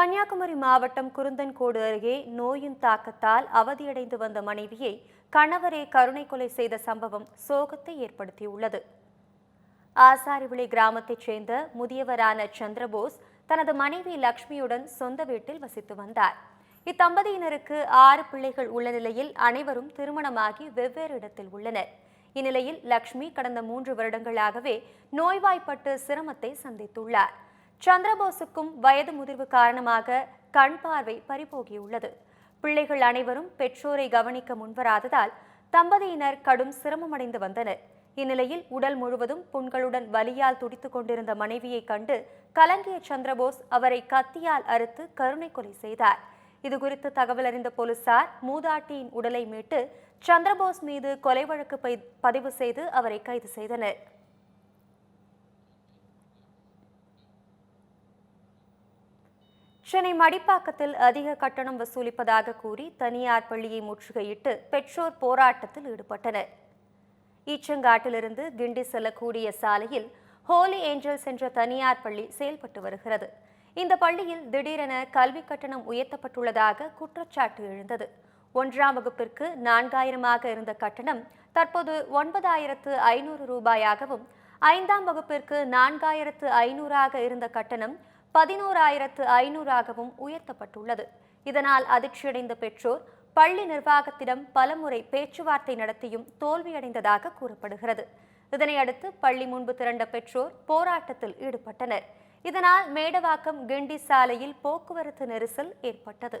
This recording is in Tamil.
கன்னியாகுமரி மாவட்டம் குருந்தன்கோடு அருகே நோயின் தாக்கத்தால் அவதியடைந்து வந்த மனைவியை கணவரே கருணை கொலை செய்த சம்பவம் சோகத்தை ஏற்படுத்தியுள்ளது. ஆசாரிவிளை கிராமத்தைச் சேர்ந்த முதியவரான சந்திரபோஸ் தனது மனைவி லக்ஷ்மியுடன் சொந்த வீட்டில் வசித்து வந்தார். இத்தம்பதியினருக்கு ஆறு பிள்ளைகள் உள்ள நிலையில் அனைவரும் திருமணமாகி வெவ்வேறு இடத்தில் உள்ளனர். இந்நிலையில் லக்ஷ்மி கடந்த மூன்று வருடங்களாகவே நோய்வாய்ப்பட்டு சிரமத்தை சந்தித்துள்ளார். சந்திரபோஸுக்கும் வயது முதிர்வு காரணமாக கண் பார்வை பறிபோகியுள்ளது. பிள்ளைகள் அனைவரும் பெற்றோரை கவனிக்க முன்வராததால் தம்பதியினர் கடும் சிரமமடைந்து வந்தனர். இந்நிலையில் உடல் முழுவதும் புண்களுடன் வலியால் துடித்துக் கொண்டிருந்த மனைவியை கண்டு கலங்கிய சந்திரபோஸ் அவரை கத்தியால் அறுத்து கருணை கொலை செய்தார். இதுகுறித்து தகவல் அறிந்த போலீசார் மூதாட்டியின் உடலை மீட்டு சந்திரபோஸ் மீது கொலை வழக்கு பதிவு செய்து அவரை கைது செய்தனர். சென்னை மடிப்பாக்கத்தில் அதிக கட்டணம் வசூலிப்பதாக கூறி தனியார் பள்ளியை முற்றுகையிட்டு பெற்றோர் போராட்டத்தில் ஈடுபட்டனர். ஈச்சங்காட்டிலிருந்து கிண்டி செல்லக்கூடிய சாலையில் ஹோலி ஏஞ்சல்ஸ் என்ற தனியார் பள்ளி செயல்பட்டு வருகிறது. இந்த பள்ளியில் திடீரென கல்வி கட்டணம் உயர்த்தப்பட்டுள்ளதாக குற்றச்சாட்டு எழுந்தது. ஒன்றாம் வகுப்பிற்கு நான்காயிரமாக இருந்த கட்டணம் தற்போது ஒன்பதாயிரத்து ஐநூறு ரூபாயாகவும் ஐந்தாம் வகுப்பிற்கு நான்காயிரத்து ஐநூறாக இருந்த கட்டணம் பதினோராயிரத்து ஐநூறாகவும் உயர்த்தப்பட்டுள்ளது. இதனால் அதிர்ச்சியடைந்த பெற்றோர் பள்ளி நிர்வாகத்திடம் பலமுறை பேச்சுவார்த்தை நடத்தியும் தோல்வியடைந்ததாக கூறப்படுகிறது. இதனையடுத்து பள்ளி முன்பு திரண்ட பெற்றோர் போராட்டத்தில் ஈடுபட்டனர். இதனால் மேடவாக்கம் கிண்டி சாலையில் போக்குவரத்து நெரிசல் ஏற்பட்டது.